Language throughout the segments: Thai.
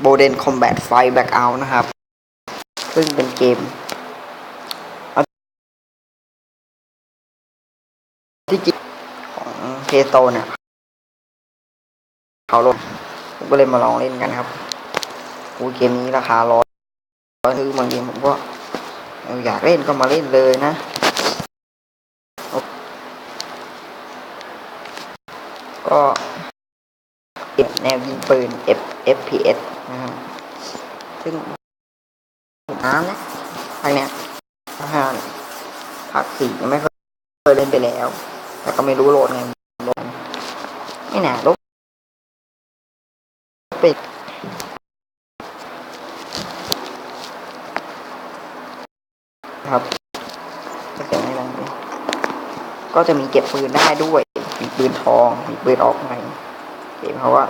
โบเดนคอมแบทไฟแบ็กเอานะครับ ซึ่งเป็นเกม ที่จริงของเพโตเนี่ยเขาลงผมก็เลยมาลองเล่นกันครับโอ้เกมนี้ราคาร้อยคือบางทีผมก็อยากเล่นก็มาเล่นเลยนะก็ แนวยิงปืน F FPS นะครับซึ่งน้ำนะภาคเนี้ยภาคห้าภาคสี่ยังไม่เคยเล่นไปแล้ว แต่ก็ไม่รู้โหลดไงโหลดไม่หนาลบไปครับก็จะไม่ลองดูก็จะมีเก็บปืนได้ด้วย มีปืนทอง มีปืนออกใหม่ เกมเพราะว่า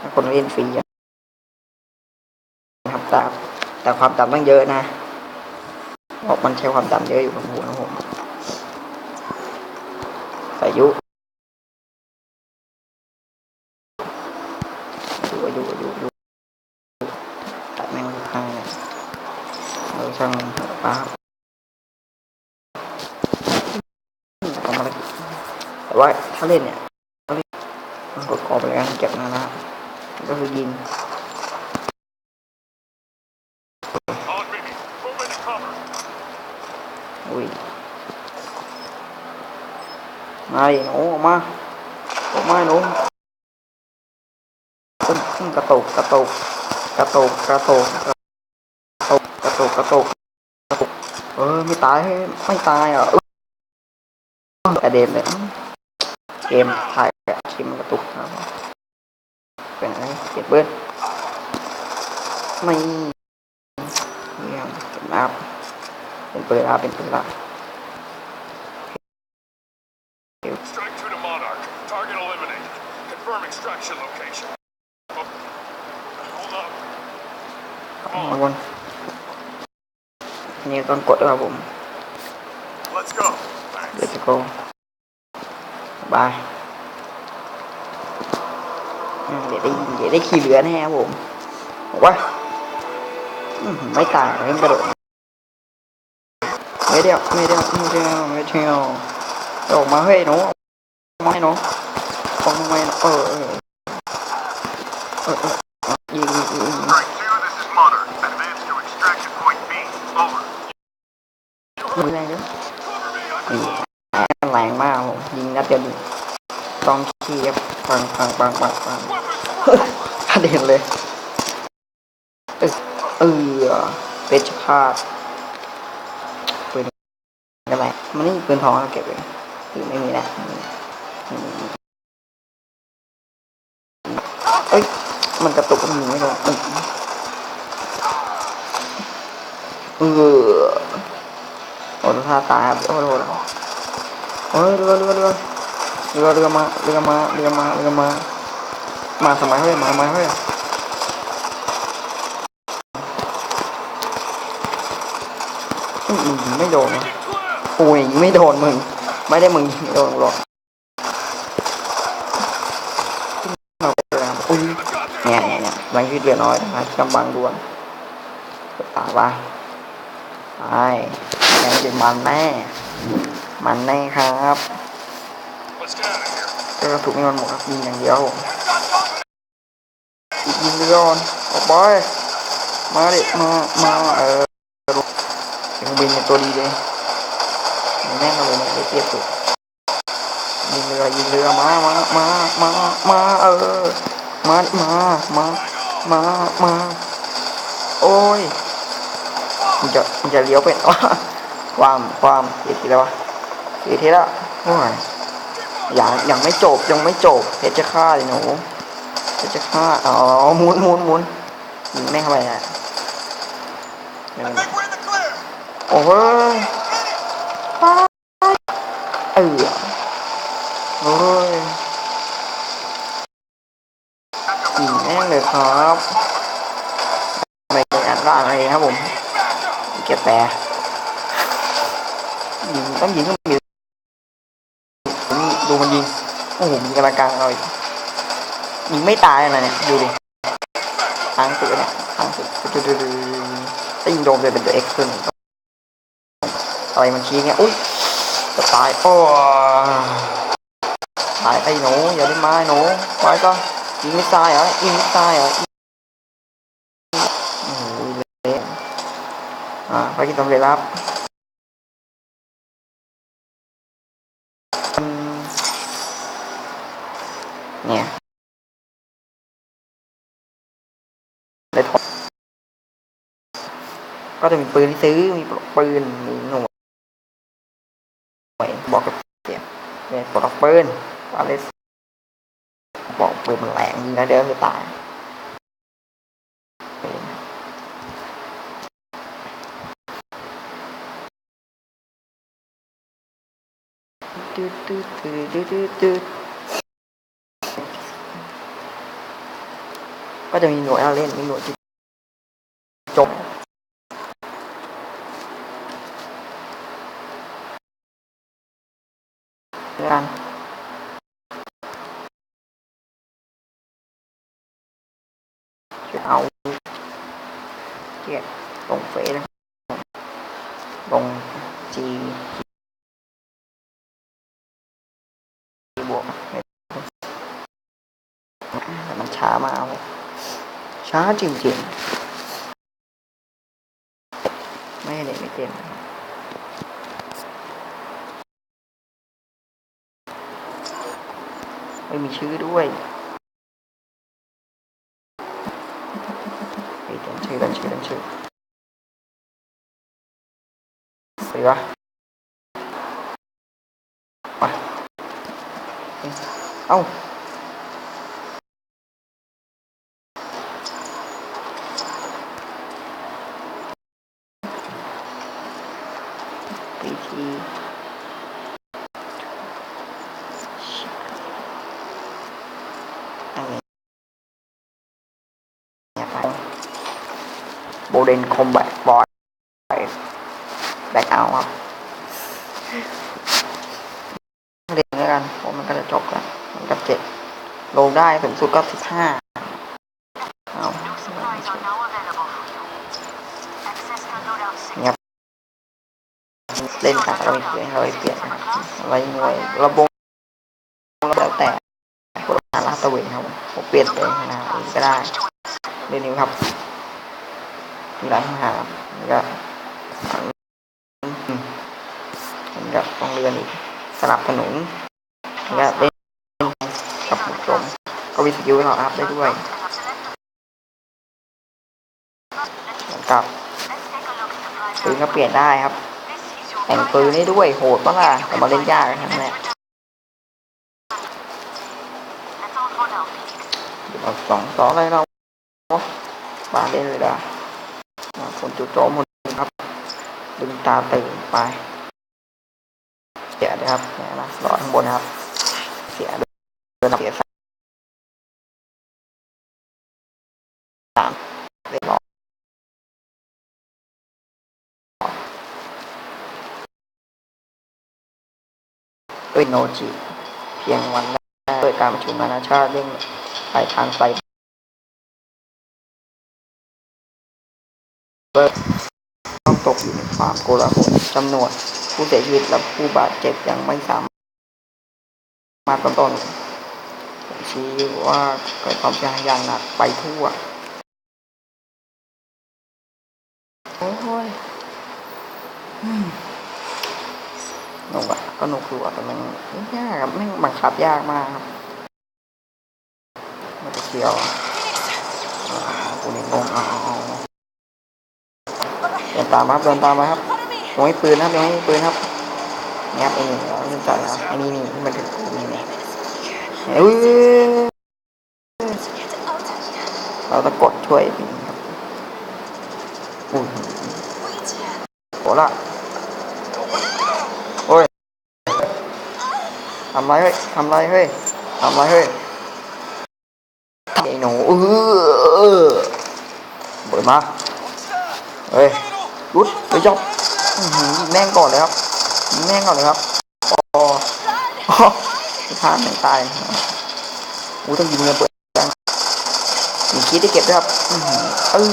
ถ้าคนเล่นฟรีนะครับแต่แต่ความจำต้องเยอะนะเพราะมันใช้ความจำเยอะอยู่กับหัวนะผมสายุดูดูดูดูตัดแม่งข้าเนี่ยเออช่างมันเถอะป้าแต่ว่าถ้าเล่นเนี่ย มันก็กคอไปแล้วเก็บมาแล้วก็คือยิงอุ้ยนายหนูออกมาออกมาหนูขึ้นขึ้นกระตุกกระตุกกระตุกกระตุกกระตุกกระตุกกระตุกเออไม่ตายไม่ตายอะกระเด็นเลย เกมถ่ายคลิปกระตุกนะเป็นไอ้เก็บเบิร์ดไม่เยี่ยมเบอัพเป็นเปิดอัพเป็นเปิดลัพมาวนนี่ต้องกดครับผม Let's go. Let's go. Bye. เดี๋ยวได้เดี๋ยวได้ขี่เรือแน่ครับผมบอกว่าไม่ตายเล่นกระโดดไม่เดียวไม่เดียวไม่เดียวไม่เดียวออกมาเฮ้ยหนูออกมาให้หนูออกมาให้หนูเออเออเออยิงยิงยิงยิงแรงเยอะแรงมากผมยิงนัดเดียวดิต้องขี้ครับปังปังปังปังปัง กระเด็นเลย เออเออเพชรฆาตปืนอะไรมันนี่ปืนทองเราเก็บเลยหรือไม่มีแล้วไม่มีไม่มีเอ้ย มันกระตุกมันยิงไม่โดนเออเออโอ้ท่าตายครับโอ้โหโอ้ยเรือเรือเรือเรือเรือมาเรือมาเรือมาเรือมา มาสมัยเฮ้ยมาสมัยเฮ้ยอื้อมึงยิงไม่โดนวะโอ้ยยิงไม่โดนมึง ไม่ได้มึงยิงไม่โดนหรอกเราไปเลยครับอุ้ยเนี่ยเนี่ยเนี่ยแรงชีวิตเหลือน้อยนะครับกำบังด่วนตายปะตายแรงจะมันแน่ มันแน่ครับ Let's get out of here. ก็ถูกไม่มันหมดครับยิงอย่างเดียวอีก ยิงเรือก่อนออกไปมาดิมามาเออเครื่องบินเนี่ยตัวดีเลยแม่งเอาเลยเนี่ยได้เปรียบสุดยิงเรือยิงเรือมามามามามาเออมามามามามาโอ้ยมันจะมันจะเลี้ยวเป็นวะความความเสียทีแล้ววะเสียทีล้วโอ้ยยังยังไม่จบยังไม่จบเพชรจะฆ่าเลยหนู จะฆ่าอ๋อหมุนหมุนหมุนยิงแม่งเข้าไปอะเดี๋ยว I think we're in the clear. โอ้โหเออโอ้ยยิงแม่งเลยครับไม่ได้อัดร่างอะไรครับผมเก็บแต่ยิงต้องยิงต้องยิงดูมันยิง โอ้โหมีกำลังกลางเราอีกยิงไม่ตายอะไรเนี่ย ดูดิ ทางสุดเนี่ยทางสุด ถ้ายิงโดนเลยเป็นตัวเอ็กซ์ขึ้นอะไรมันชี้เงี้ย อุ้ยจะตาย โอ้ตายไอ้หนูอย่าได้มาไอ้หนูไว้ก็ยิงไม่ตายเหรอยิงไม่ตายเหรอโอ้โหเละอ่าไปกินตำเร็จแล้วครับ ก็จะมีปืนที่ซื้อมีปืนมีหน่วยบอกกับเสียเนี่ยปลอกปืนอะไรบอกปืนมันแรงยิงแล้วเดี๋ยวจะตายตืดตืดตืดตืดตืดตืดก็จะมีหน่วยเราเล่นมีหน่วยที่จบ แต่มันช้ามากช้าจริงๆ ไม่ได้ไม่เต็มไม่มีชื่อด้วยไปเขียนชื่อกันชื่อกันชื่อไปวะมาเอ้าปีทีอันนี้เนี่ยไปโบ เดนคอมแบทบอร์ดแบกเอาครับเรียนแล้วกันเพราะมันก็จะจบแล้วมันก็เจ็ดลงได้สูงสุดก็สิบห้าเอา New supplies are now available for you. Access the loadout system. เล่นกันเราไม่เปลี่ยนเราไม่เปลี่ยนอะไรหน่วยระบบแล้วแต่คนละลาตะเวนครับผมเปลี่ยนไปนะก็ได้เรื่องนี้ครับ หลายปัญหาครับนี่ก็อืมนี่ก็ต้องเรือนอีกสนับสนุนนี่ก็เล่นกับผู้ชมก็วิทยุให้เราอัพได้ด้วยกับปืนก็เปลี่ยนได้ครับแต่งปืนได้ด้วยโหดปะล่ะแต่มาเล่นยากนะครับเนี่ยสองสองอะไรเราบาเล่นเลยด่า คนจุดโจมหมดครับ ดึงตาตื่นไป เสียนะครับเนี่ยนะรอข้างบนนะครับ เสียเดินเสียสามเรียบร้อยด้วยโนจิ เพียงวันแรกโดยการประชุมนานาชาติเรื่องปลายทางไซ เบอร์ต้องตกอยู่ในความโกลาหลจำนวนผู้เสียชีวิตและผู้บาดเจ็บยังไม่สามารถต้นต้นชี้ว่าเกิดความเสียหายอย่างหนักไปทั่ว โอ้ยหนุกอะก็หนุกอยู่อะแต่มันยากครับแม่บังคับยากมากครับมันจะเกี่ยวอะอ่ากูนี่งงอาเอา ตามมาครับเดินตามมาครับยังไม่ปืนครับยังไม่ปืนครับเนี่ยครับไอ้นี่เราเริ่มจัดแล้วไอ้นี่นี่ที่มันถึงปืนนี่นี่ยเอ้ยเราต้องกดช่วยพี่ครับอุ้ยโหละโอ้ยทำไรเฮ้ยทำไรเฮ้ยทำไรเฮ้ยทำไอ้หนูเออเปิดมาเฮ้ย รุดไปจบอื้อหือยิงแม่งก่อนเลยครับ แม่งก่อนเลยครับอ้โอ้ไม่พลาดไม่ตายอู้ต้องยิงระเบิดจังมีคิดได้เก็บด้วยครับอือหือเออ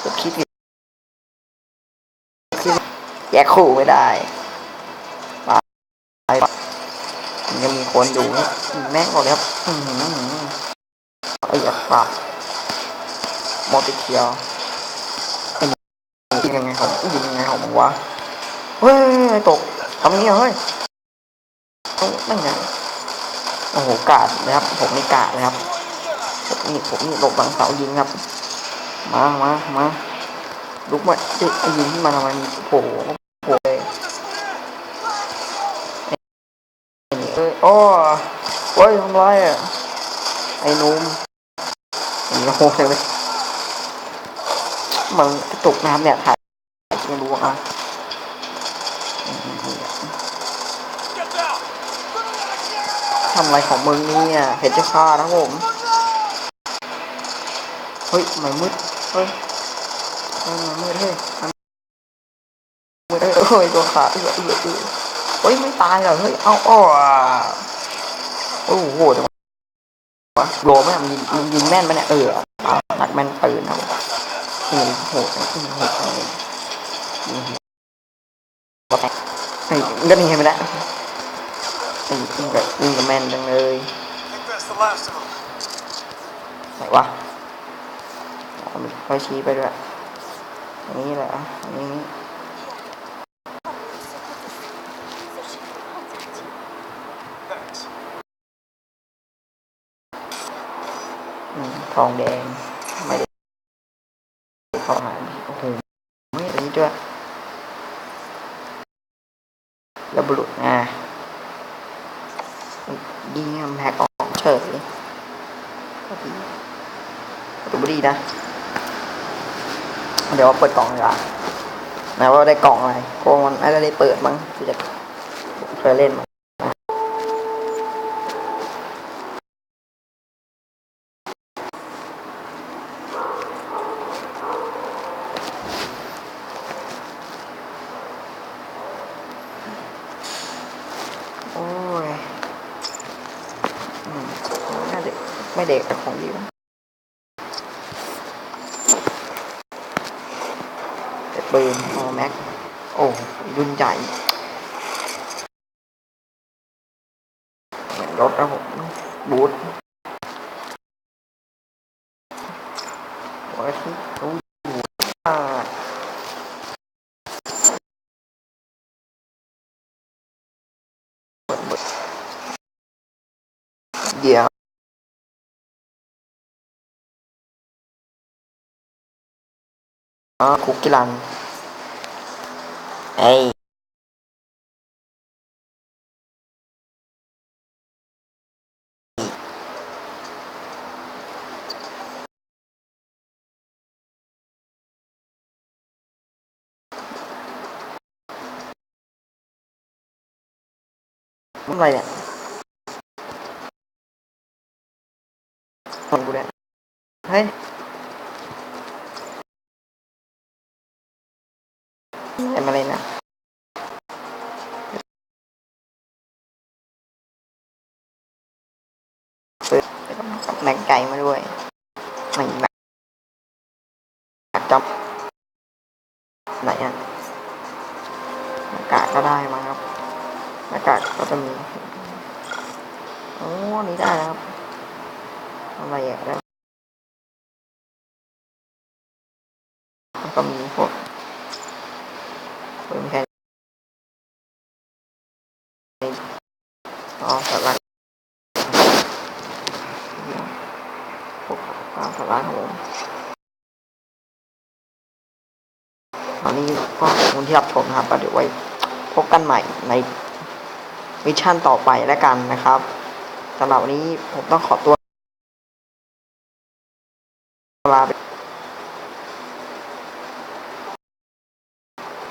เก็บคิดผิดแยกคู่ไม่ได้ไปยังมีคนอยู่แม่งบอกเลยครับอือหือไอ้ยักษ์ปากมอติเคียวไอ้ยิงยังไงของยิงยังไงของมึง วะ เฮ้ยตกทำอย่างนี้เหรอเฮ้ยเอ้ยนั่นไงโอ้โหกาดนะครับ ผมนี่กาดนะครับผมนี่ผมนี่หลบหลังเสายิงครับ มามามาลุกมาเอ้ยไอ้ยิงที่มาทำไมโผล่โผล่เลยไอ้นี่เอ้ยโอ้โอ้ยทำไรอะไอ้นุ่มไอ้โหเลยมันกระตุกน้ำเนี่ยถ่าย ไม่รู้อะทำอะไรของมึงเนี่ยเพชรฆานะผม เฮ้ยมันมืด เฮ้ยมันมืดเฮ้ยมันมืดเฮ้ยเฮ้ยตัวขาเอือเอือเอือเฮ้ยไม่ตายเหรอ เฮ้ย เอาอ้อโอ้โหจังวะโลแม่งมันยิงมันยิงแม่นไหมเนี่ย เออเอาหักแม่นปืนนะผมนี่โหดนะนี่โหดเลย ยิงหัวแตกเฮ้ยก็นี่เห็นไหมล่ะนี่ยิงแบบยิงกับแมนจังเลยไหนวะเอามันค่อยชี้ไปด้วยอันนี้แหละอันนี้ทองแดง ไม่ได้เข้าหายโอ้โหไม่อันนี้ด้วย แล้วบุรุษอะยิงแหกออกเฉยก็ดีประตูบดีนะ เดี๋ยวว่าเปิดกล่องดีกว่านะว่าได้กล่องอะไรเพราะว่ามันไม่ได้เปิดมั้งที่จะเคยเล่นมาโอ้ยอืมน่าเด็ก ไม่เด็กแต่ของดีวะแต่ปืนอแม็ก โอ้รุ่นใหญ่เหมือนรถนะผมบูทโอ้ยที่รู้อยู่ว่าเปิดเปิดเดี๋ยว อ๋อคุกกี้รันเอ้ยมัน แล้วก็กับแบงไก่มาด้วยไม่แบงจับไหนอะหน้ากากก็ได้มาครับหน้ากากก็จะมีโอ้อันนี้ได้นะครับอะไรอะแล้วแล้วก็มีพวกเพิ่มแค่อ๋อสาระ พวก ตามสาระของผมตอนนี้ก็ขอบคุณที่รับชมนะครับแล้วเดี๋ยวไว้พบกันใหม่ในมิชชั่นต่อไปแล้วกันนะครับสำหรับวันนี้ผมต้องขอตัว